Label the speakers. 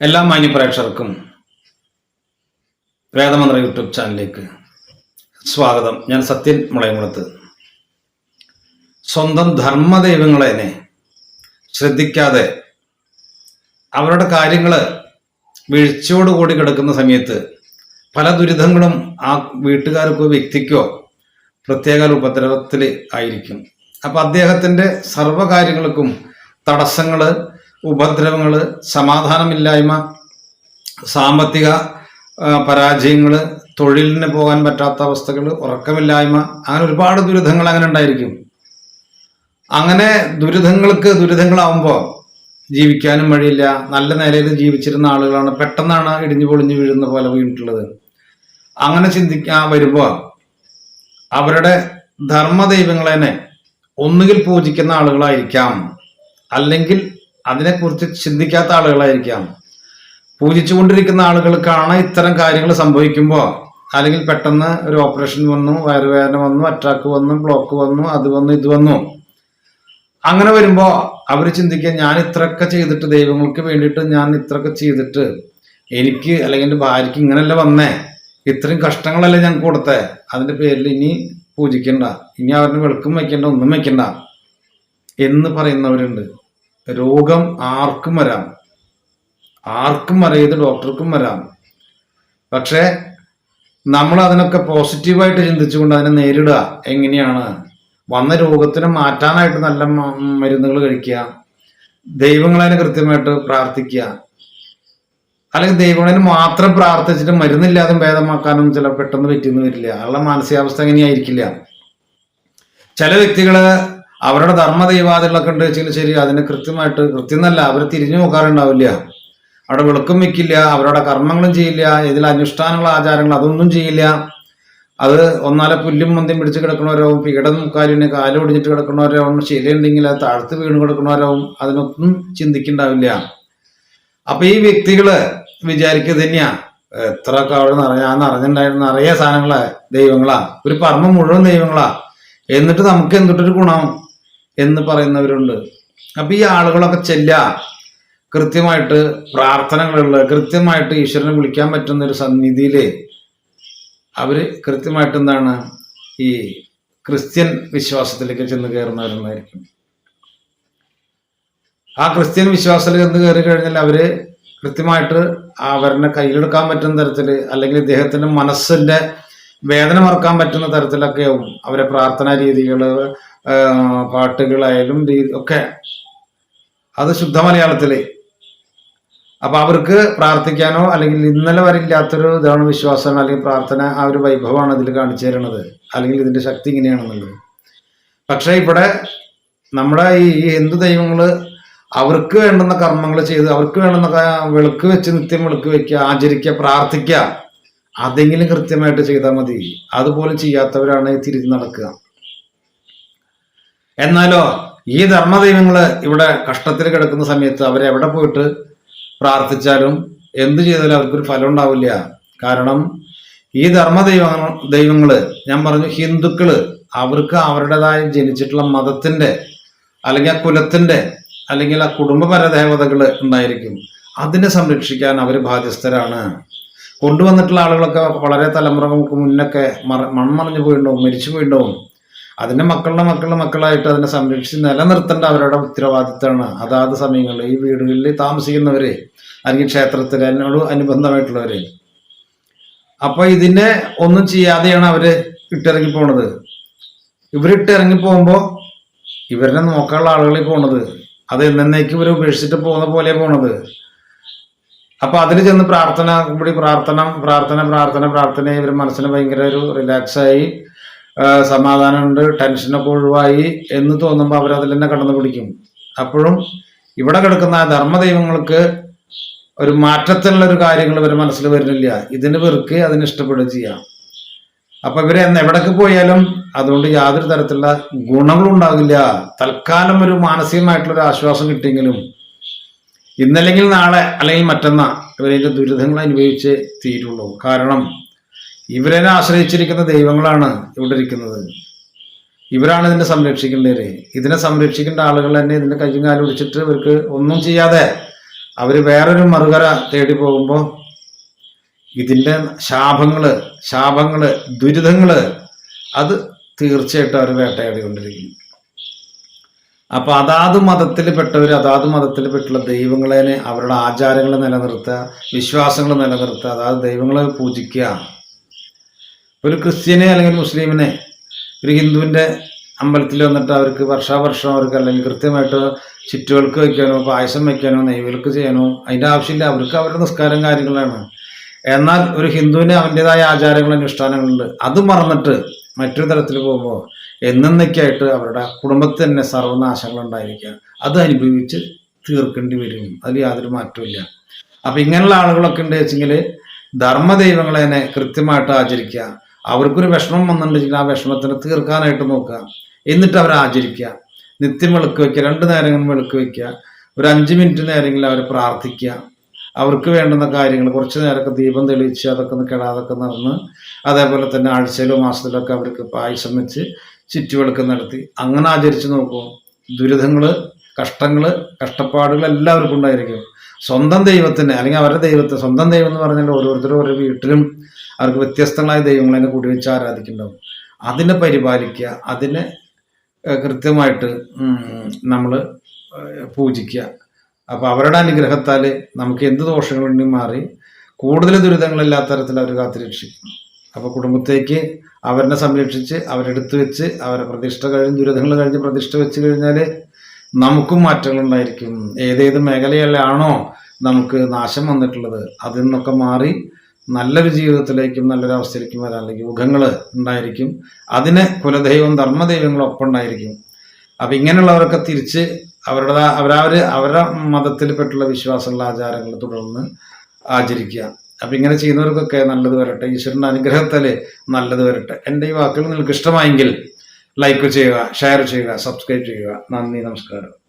Speaker 1: എല്ലാ മാന്യപ്രേക്ഷകർക്കും വേദമന്ത്ര യൂട്യൂബ് ചാനലിലേക്ക് സ്വാഗതം. ഞാൻ സത്യൻ മുളയംകുളത്ത്. സ്വന്തം ധർമ്മദൈവങ്ങളെ ശ്രദ്ധിക്കാതെ അവരുടെ കാര്യങ്ങൾ വീഴ്ചയോടുകൂടി കിടക്കുന്ന സമയത്ത് പല ദുരിതങ്ങളും ആ വീട്ടുകാർക്കോ വ്യക്തിക്കോ പ്രത്യേക ഉപദ്രവത്തിൽ ആയിരിക്കും. അപ്പം അദ്ദേഹത്തിന്റെ സർവകാര്യങ്ങൾക്കും തടസ്സങ്ങൾ ഉപദ്രവങ്ങൾ സമാധാനമില്ലായ്മ സാമ്പത്തിക പരാജയങ്ങൾ തൊഴിലിന് പോകാൻ പറ്റാത്ത അവസ്ഥകൾ ഉറക്കമില്ലായ്മ അങ്ങനെ ഒരുപാട് ദുരിതങ്ങൾ അങ്ങനെ ഉണ്ടായിരിക്കും. അങ്ങനെ ദുരിതങ്ങൾക്ക് ദുരിതങ്ങളാവുമ്പോൾ ജീവിക്കാനും വഴിയില്ല. നല്ല നിലയിൽ ജീവിച്ചിരുന്ന ആളുകളാണ് പെട്ടെന്നാണ് ഇടിഞ്ഞു പൊളിഞ്ഞു വീഴുന്ന പോലെ വീണിട്ടുള്ളത്. അങ്ങനെ ചിന്തിക്കാൻ വരുമ്പോൾ അവരുടെ ധർമ്മദൈവങ്ങളെ ഒന്നുകിൽ പൂജിക്കുന്ന ആളുകളായിരിക്കാം. അല്ലെങ്കിൽ അതിനെക്കുറിച്ച് ചിന്തിക്കാത്ത ആളുകളായിരിക്കാം. പൂജിച്ചുകൊണ്ടിരിക്കുന്ന ആളുകൾക്കാണ് ഇത്തരം കാര്യങ്ങൾ സംഭവിക്കുമ്പോൾ അല്ലെങ്കിൽ പെട്ടെന്ന് ഒരു ഓപ്പറേഷൻ വന്നു വയറുവേദന വന്നു അറ്റാക്ക് വന്നു ബ്ലോക്ക് വന്നു അത് വന്നു ഇത് വന്നു. അങ്ങനെ വരുമ്പോൾ അവർ ചിന്തിക്കുക ഞാൻ ഇത്രയൊക്കെ ചെയ്തിട്ട് ദൈവങ്ങൾക്ക് വേണ്ടിയിട്ട് ഞാൻ ഇത്രയൊക്കെ ചെയ്തിട്ട് എനിക്ക് അല്ലെങ്കിൽ എന്റെ ഭാര്യയ്ക്ക് ഇങ്ങനെയല്ല വന്നേ. ഇത്രയും കഷ്ടങ്ങളല്ലേ ഞാൻ കൊടുത്തേ. അതിന്റെ പേരിൽ ഇനി പൂജിക്കണ്ട. ഇനി അവരുടെ വെളുക്കും വയ്ക്കണ്ട ഒന്നും വയ്ക്കണ്ട. എന്ന് പറയുന്നവരുണ്ട്. രോഗം ആർക്കും വരാം. ആർക്കും അറിയത് ഡോക്ടർക്കും വരാം. പക്ഷേ നമ്മൾ അതിനൊക്കെ പോസിറ്റീവായിട്ട് ചിന്തിച്ചുകൊണ്ട് അതിനെ നേരിടുക. എങ്ങനെയാണ്? വന്ന രോഗത്തിനെ മാറ്റാനായിട്ട് നല്ല മരുന്നുകൾ കഴിക്കുക. ദൈവങ്ങളെ കൃത്യമായിട്ട് പ്രാർത്ഥിക്കുക. അല്ലെങ്കിൽ ദൈവങ്ങളതിന് മാത്രം പ്രാർത്ഥിച്ചിട്ട് മരുന്നില്ലാതെ ഭേദമാക്കാനും ചില പെട്ടെന്ന് പറ്റിയെന്ന് വരില്ല. അയാളുടെ മാനസികാവസ്ഥ എങ്ങനെയായിരിക്കില്ല. ചില വ്യക്തികൾ അവരുടെ ധർമ്മ ദൈവാദികളൊക്കെ ഉണ്ട് വെച്ചാൽ ശരി അതിനെ കൃത്യമായിട്ട് കൃത്യം എന്നല്ല അവർ തിരിഞ്ഞു നോക്കാറുണ്ടാവില്ല. അവിടെ വെളുക്കം വെക്കില്ല അവരുടെ കർമ്മങ്ങളും ചെയ്യില്ല ഇതിൽ അനുഷ്ഠാനങ്ങൾ ആചാരങ്ങൾ അതൊന്നും ചെയ്യില്ല. അത് ഒന്നാലെ പുല്ലും മന്തിയും പിടിച്ച് കിടക്കണവരാവും പീഡം കാലിന് കാൽ ഒടിഞ്ഞിട്ട് കിടക്കണവരാവും ശരിയുണ്ടെങ്കിൽ അത് താഴ്ത്ത് വീണ് കിടക്കണവരാവും അതിനൊന്നും ചിന്തിക്കണ്ടാവില്ല. അപ്പൊ ഈ വ്യക്തികൾ വിചാരിക്കുക തന്നെയാ. എത്ര അവിടെ ഞാൻ നിറഞ്ഞിട്ടുണ്ടായിരുന്ന നിറയെ സാധനങ്ങളെ ദൈവങ്ങളാ. ഒരു പറമ്പ് മുഴുവൻ ദൈവങ്ങളാ. എന്നിട്ട് നമുക്ക് എന്തിട്ടൊരു ഗുണം? എന്ന് പറയുന്നവരുണ്ട്. അപ്പൊ ഈ ആളുകളൊക്കെ ചെല്ല കൃത്യമായിട്ട് പ്രാർത്ഥനകളുള്ള കൃത്യമായിട്ട് ഈശ്വരനെ വിളിക്കാൻ പറ്റുന്ന ഒരു സന്നിധിയിൽ അവർ കൃത്യമായിട്ട് എന്താണ് ഈ ക്രിസ്ത്യൻ വിശ്വാസത്തിലേക്ക് ചെന്ന് കയറുന്നവരെന്നായിരിക്കും ആ ക്രിസ്ത്യൻ വിശ്വാസത്തിൽ ചെന്ന് കയറി കഴിഞ്ഞാൽ അവർ കൃത്യമായിട്ട് അവരുടെ കയ്യിലെടുക്കാൻ പറ്റുന്ന തരത്തിൽ അല്ലെങ്കിൽ ഇദ്ദേഹത്തിന്റെ മനസ്സിന്റെ വേദന മറക്കാൻ പറ്റുന്ന തരത്തിലൊക്കെയാവും അവരെ പ്രാർത്ഥനാ രീതികൾ പാട്ടുകളായാലും ഒക്കെ. അത് ശുദ്ധ മലയാളത്തിൽ. അപ്പൊ അവർക്ക് പ്രാർത്ഥിക്കാനോ അല്ലെങ്കിൽ ഇന്നലെ വരെ ഇല്ലാത്തൊരു ഇതാണ് വിശ്വാസം അല്ലെങ്കിൽ പ്രാർത്ഥന ആ ഒരു വൈഭവമാണ് ഇതിൽ കാണിച്ചു തരുന്നത്. അല്ലെങ്കിൽ ഇതിന്റെ ശക്തി ഇങ്ങനെയാണെന്നുള്ളത്. പക്ഷെ ഇവിടെ നമ്മുടെ ഈ ഹിന്ദു ദൈവങ്ങൾ അവർക്ക് വേണ്ടുന്ന കർമ്മങ്ങൾ ചെയ്ത് അവർക്ക് വേണ്ടുന്ന വിളക്ക് വെച്ച് നിത്യം വിളക്ക് വെക്കുക ആചരിക്കുക പ്രാർത്ഥിക്കുക അതെങ്കിലും കൃത്യമായിട്ട് ചെയ്താൽ മതി. അതുപോലെ ചെയ്യാത്തവരാണ് തിരിഞ്ഞു നടക്കുക. എന്നാലോ ഈ ധർമ്മദൈവങ്ങൾ ഇവിടെ കഷ്ടത്തിൽ കിടക്കുന്ന സമയത്ത് അവരെവിടെ പോയിട്ട് പ്രാർത്ഥിച്ചാലും എന്ത് ചെയ്താലും അവർക്കൊരു ഫലം ഉണ്ടാവില്ല. കാരണം ഈ ധർമ്മദൈവ ദൈവങ്ങൾ ഞാൻ പറഞ്ഞു ഹിന്ദുക്കൾ അവർക്ക് അവരുടേതായ ജനിച്ചിട്ടുള്ള മതത്തിന്റെ അല്ലെങ്കിൽ ആ കുലത്തിന്റെ അല്ലെങ്കിൽ ആ കുടുംബപര ദേവതകൾ ഉണ്ടായിരിക്കും. അതിനെ സംരക്ഷിക്കാൻ അവർ ബാധ്യസ്ഥരാണ്. കൊണ്ടുവന്നിട്ടുള്ള ആളുകളൊക്കെ വളരെ തലമുറകൾക്ക് മുന്നൊക്കെ മറ മൺമറഞ്ഞു പോയിട്ടുണ്ടാവും മരിച്ചു പോയിട്ടുണ്ടാവും. അതിന്റെ മക്കളുടെ മക്കളുടെ മക്കളായിട്ട് അതിനെ സംരക്ഷിച്ച് നിലനിർത്തേണ്ട അവരുടെ ഉത്തരവാദിത്തമാണ്. അതാത് സമയങ്ങളിൽ ഈ വീടുകളിൽ താമസിക്കുന്നവരെ അല്ലെങ്കിൽ ക്ഷേത്രത്തിൽ അതിനോട് അനുബന്ധമായിട്ടുള്ളവരെ. അപ്പൊ ഇതിനെ ഒന്നും ചെയ്യാതെയാണ് അവർ ഇട്ടിറങ്ങി പോണത്. ഇവരിട്ട് ഇറങ്ങി ഇവരെ നോക്കാനുള്ള ആളുകളിൽ പോണത്. അത് എന്നേക്ക് ഇവർ ഉപേക്ഷിച്ചിട്ട് പോകുന്ന പോലെ പോണത്. അപ്പൊ അതിൽ ചെന്ന് പ്രാർത്ഥന കൂടി പ്രാർത്ഥന പ്രാർത്ഥന പ്രാർത്ഥന പ്രാർത്ഥന ഇവർ മനസ്സിന് ഭയങ്കര ഒരു റിലാക്സ് ആയി സമാധാനമുണ്ട് ടെൻഷനൊക്കെ ഒഴിവായി എന്ന് തോന്നുമ്പോൾ അവരതിൽ തന്നെ കടന്നു പിടിക്കും. അപ്പോഴും ഇവിടെ കിടക്കുന്ന ധർമ്മദൈവങ്ങൾക്ക് ഒരു മാറ്റത്തിലുള്ള ഒരു കാര്യങ്ങൾ ഇവർ മനസ്സിൽ വരുന്നില്ല. ഇതിന് വെറുക്ക് അതിന് ഇഷ്ടപ്പെടുകയും ചെയ്യാം. അപ്പൊ ഇവരെ എവിടേക്ക് പോയാലും അതുകൊണ്ട് യാതൊരു തരത്തിലുള്ള ഗുണങ്ങളും ഉണ്ടാകില്ല തൽക്കാലം ഒരു മാനസികമായിട്ടുള്ള ഒരു ആശ്വാസം കിട്ടിയെങ്കിലും ഇന്നല്ലെങ്കിൽ നാളെ അല്ലെങ്കിൽ മറ്റന്നാ ഇവരതിന്റെ ദുരിതങ്ങൾ അനുഭവിച്ച് തീരുള്ളൂ. കാരണം ഇവരെ ആശ്രയിച്ചിരിക്കുന്ന ദൈവങ്ങളാണ് ഇവിടെ ഇരിക്കുന്നത്. ഇവരാണ് ഇതിനെ സംരക്ഷിക്കേണ്ടവര് ഇതിനെ സംരക്ഷിക്കേണ്ട ആളുകൾ തന്നെ ഇതിന്റെ കയ്യും കാലും ഒടിച്ചിട്ട് ഇവർക്ക് ഒന്നും ചെയ്യാതെ അവർ വേറൊരു മറുകര തേടി പോകുമ്പോൾ ഇതിന്റെ ശാപങ്ങൾ ശാപങ്ങൾ ദുരിതങ്ങൾ അത് തീർച്ചയായിട്ടും അവർ വേട്ടയാടിക്കൊണ്ടിരിക്കും അപ്പൊ അതാത് മതത്തിൽ പെട്ടവർ അതാത് മതത്തിൽ പെട്ടുള്ള ദൈവങ്ങളെ അവരുടെ ആചാരങ്ങൾ നിലനിർത്തുക വിശ്വാസങ്ങൾ നിലനിർത്തുക അതാത് ദൈവങ്ങളെ പൂജിക്കുക. ഒരു ക്രിസ്ത്യനെ അല്ലെങ്കിൽ മുസ്ലിമിനെ ഒരു ഹിന്ദുവിന്റെ അമ്പലത്തിൽ വന്നിട്ട് അവർക്ക് വർഷാവർഷം അവർക്ക് അല്ലെങ്കിൽ കൃത്യമായിട്ട് ചുറ്റുകൾക്ക് വയ്ക്കാനോ പായസം വയ്ക്കാനോ നെയ്വുകൾക്ക് ചെയ്യാനോ അതിന്റെ ആവശ്യമില്ല. അവർക്ക് അവരുടെ നിസ്കാരം കാര്യങ്ങളാണ്. എന്നാൽ ഒരു ഹിന്ദുവിന് അവന്റെതായ ആചാരങ്ങളും അനുഷ്ഠാനങ്ങളുണ്ട്. അത് മറന്നിട്ട് മറ്റൊരു തരത്തിൽ പോകുമ്പോൾ എന്നേക്കായിട്ട് അവരുടെ കുടുംബത്തിൽ തന്നെ സർവനാശങ്ങളുണ്ടായിരിക്കുക അത് അനുഭവിച്ച് തീർക്കേണ്ടി വരും. അതിൽ യാതൊരു മാറ്റമില്ല അപ്പം ഇങ്ങനെയുള്ള ആളുകളൊക്കെ ഉണ്ട് വെച്ചെങ്കിൽ ധർമ്മദൈവങ്ങളെ കൃത്യമായിട്ട് ആചരിക്കുക. അവർക്കൊരു വിഷമം വന്നിട്ടുണ്ടെങ്കിൽ ആ വിഷമത്തിന് തീർക്കാനായിട്ട് നോക്കുക. എന്നിട്ട് അവരെ ആചരിക്കുക. നിത്യം വിളക്ക് വയ്ക്കുക രണ്ട് നേരങ്ങളും വിളക്ക് വയ്ക്കുക. ഒരു അഞ്ച് മിനിറ്റ് നേരങ്ങളിൽ അവരെ പ്രാർത്ഥിക്കുക. അവർക്ക് വേണ്ടുന്ന കാര്യങ്ങൾ കുറച്ച് നേരമൊക്കെ ദീപം തെളിയിച്ച് അതൊക്കെ ഒന്ന് കെടാതൊക്കെ നടന്ന് അതേപോലെ തന്നെ ആഴ്ചയിലോ മാസത്തിലോ ഒക്കെ അവർക്ക് പായസം വെച്ച് ചുറ്റുവിളക്ക് നടത്തി. അങ്ങനെ ആചരിച്ച് നോക്കൂ. ദുരിതങ്ങൾ കഷ്ടങ്ങൾ കഷ്ടപ്പാടുകൾ എല്ലാവർക്കും ഉണ്ടായിരിക്കും. സ്വന്തം ദൈവത്തിന് അല്ലെങ്കിൽ അവരുടെ ദൈവത്തെ സ്വന്തം ദൈവം എന്ന് പറഞ്ഞാൽ ഓരോരുത്തരും ഓരോ വീട്ടിലും അവർക്ക് വ്യത്യസ്തങ്ങളായ ദൈവങ്ങളെ കൂടി വെച്ച് ആരാധിക്കുന്നുണ്ടാവും. അതിനെ പരിപാലിക്കുക അതിനെ കൃത്യമായിട്ട് നമ്മൾ പൂജിക്കുക. അപ്പോൾ അവരുടെ അനുഗ്രഹത്താൽ നമുക്ക് എന്ത് ദോഷങ്ങളുണ്ടെങ്കിൽ മാറി കൂടുതൽ ദുരിതങ്ങളില്ലാത്ത തരത്തിൽ അവർ കാത്തുരക്ഷിക്കും അപ്പോൾ കുടുംബത്തേക്ക് അവരെ സംരക്ഷിച്ച് അവരെടുത്ത് വെച്ച് അവരെ പ്രതിഷ്ഠ കഴിഞ്ഞ് ദുരിതങ്ങൾ കഴിഞ്ഞ് പ്രതിഷ്ഠ വെച്ച് കഴിഞ്ഞാൽ നമുക്കും മാറ്റങ്ങൾ ഉണ്ടായിരിക്കും. ഏതേത് മേഖലയിലാണോ നമുക്ക് നാശം വന്നിട്ടുള്ളത് അതിൽ നിന്നൊക്കെ മാറി നല്ലൊരു ജീവിതത്തിലേക്കും നല്ലൊരു അവസ്ഥയിലേക്കും അല്ലെങ്കിൽ യുഗങ്ങൾ ഉണ്ടായിരിക്കും. അതിന് കുലദൈവം ധർമ്മദൈവങ്ങളും ഒപ്പം ഉണ്ടായിരിക്കും. അപ്പം ഇങ്ങനെയുള്ളവരൊക്കെ തിരിച്ച് അവരുടെ അവരവർ അവരുടെ മതത്തിൽപ്പെട്ടുള്ള വിശ്വാസമുള്ള ആചാരങ്ങൾ തുടർന്ന് ആചരിക്കുക. അപ്പം ഇങ്ങനെ ചെയ്യുന്നവർക്കൊക്കെ നല്ലത് വരട്ടെ. ഈശ്വരന്റെ അനുഗ്രഹത്തിൽ നല്ലത് വരട്ടെ. എന്റെ ഈ വാക്കുകൾ നിങ്ങൾക്ക് ഇഷ്ടമായെങ്കിൽ ലൈക്ക് ചെയ്യുക ഷെയർ ചെയ്യുക സബ്സ്ക്രൈബ് ചെയ്യുക. നന്ദി നമസ്കാരം.